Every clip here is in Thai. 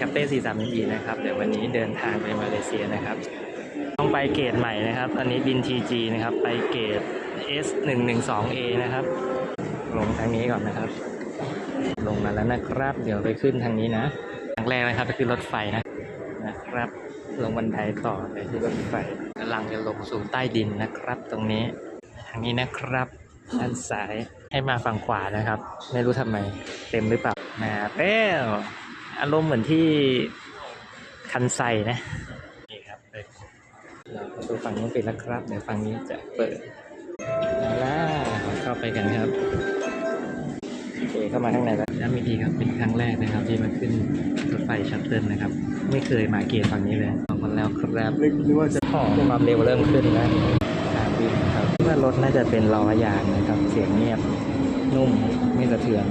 ครับเต้4 3 1นะครับ เดี๋ยววันนี้เดินทางไปมาเลเซียนะครับ ต้องไปเกตใหม่นะครับตอนนี้บิน TG นะครับ ไปเกต S 1 1 2 A นะครับ ลงทางนี้ก่อนนะครับ ลงมาแล้วนะครับ เดี๋ยวไปขึ้นทางนี้นะทางแรกนะครับไปขึ้นรถไฟนะนะครับ ลงบันไดต่อไปที่รถไฟกำลังจะลงสู่ใต้ดินนะครับ ตรงนี้ ทางนี้นะครับด้านซ้ายให้มาฝั่งขวานะครับ ไม่รู้ทำไมเต็มหรือเปล่ามาแล้ว อารมณ์เหมือนที่คันไซนะนี่ครับเปิดเราประตูฝั่งนู้นปิดแล้วครับเดี๋ยวฝั่งนี้จะเปิดเอาล่ะเข้าไปกันครับโอเคเข้ามาข้างในแล้วย้ำอีกทีครับเป็นครั้งแรกนะครับ ที่มาขึ้นรถไฟชัตเติลนะครับ ไม่เคยมาเกตฝั่งนี้เลยลองมาแล้วครับนึกนึกว่าจะของความเร็วเริ่มขึ้นแล้วทางวิ่งครับว่ารถน่าจะเป็นล้อยางนะครับ เสียงเงียบนุ่มไม่สะเทือน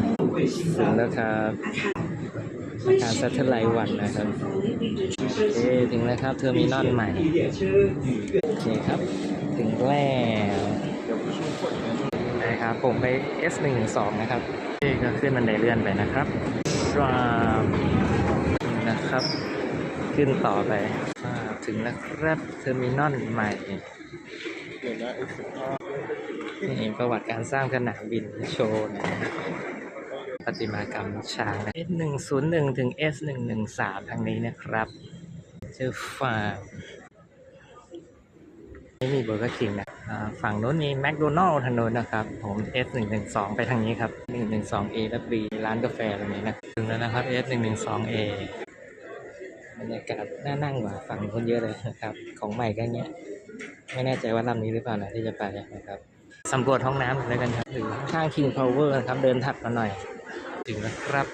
ถึงแล้วครับ อาคารซัตเทอร์ไลท์วันนะครับโอเคถึงแล้วครับเทอร์มินอลใหม่โอเคครับ ถึงแล้วนะครับผมไป S112 นะครับนี่ก็ขึ้นบันไดเลื่อนไปนะครับรามนะครับ ขึ้นต่อไปถึงแล้วครับเทอร์มินอลใหม่เดี๋ยวนะไอ้สิบห้านี่ประวัติการสร้างสนามบินโชว์นะ ประติมากรรมช้างนะ S101 ถึง S113 ทางนี้นะครับ เจอฟาร์มไม่มีเบอร์เกอร์คิงนะฝั่งโน้นมีแมคโดนัลล์ทางโน้นนะครับ ผม S112 ไปทางนี้ครับ 112A และ B ร้านกาแฟตรงนี้นะถึงแล้วนะครับ S112A บรรยากาศน่านั่งกว่าฝั่งคนเยอะเลยนะครับ ของใหม่ก็เนี้ย ไม่แน่ใจว่าลำนี้หรือเปล่านะที่จะไปนะครับสำรวจห้องน้ำแล้วกันครับหรือข้าง King Power นะครับ เดินถัดมาหน่อย ถึงแล้วครับ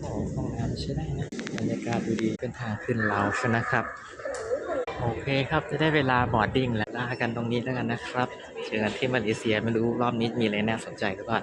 โอ้ห้องน้ำใช้ได้นะบรรยากาศดูดีเป็นทางขึ้นเราชนะครับ โอเคครับจะได้เวลาบอร์ดดิ้งแล้วลากันตรงนี้แล้วกันนะครับ เจอกันที่มาเลเซียไม่รู้รอบนี้มีอะไรน่าสนใจหรือเปล่า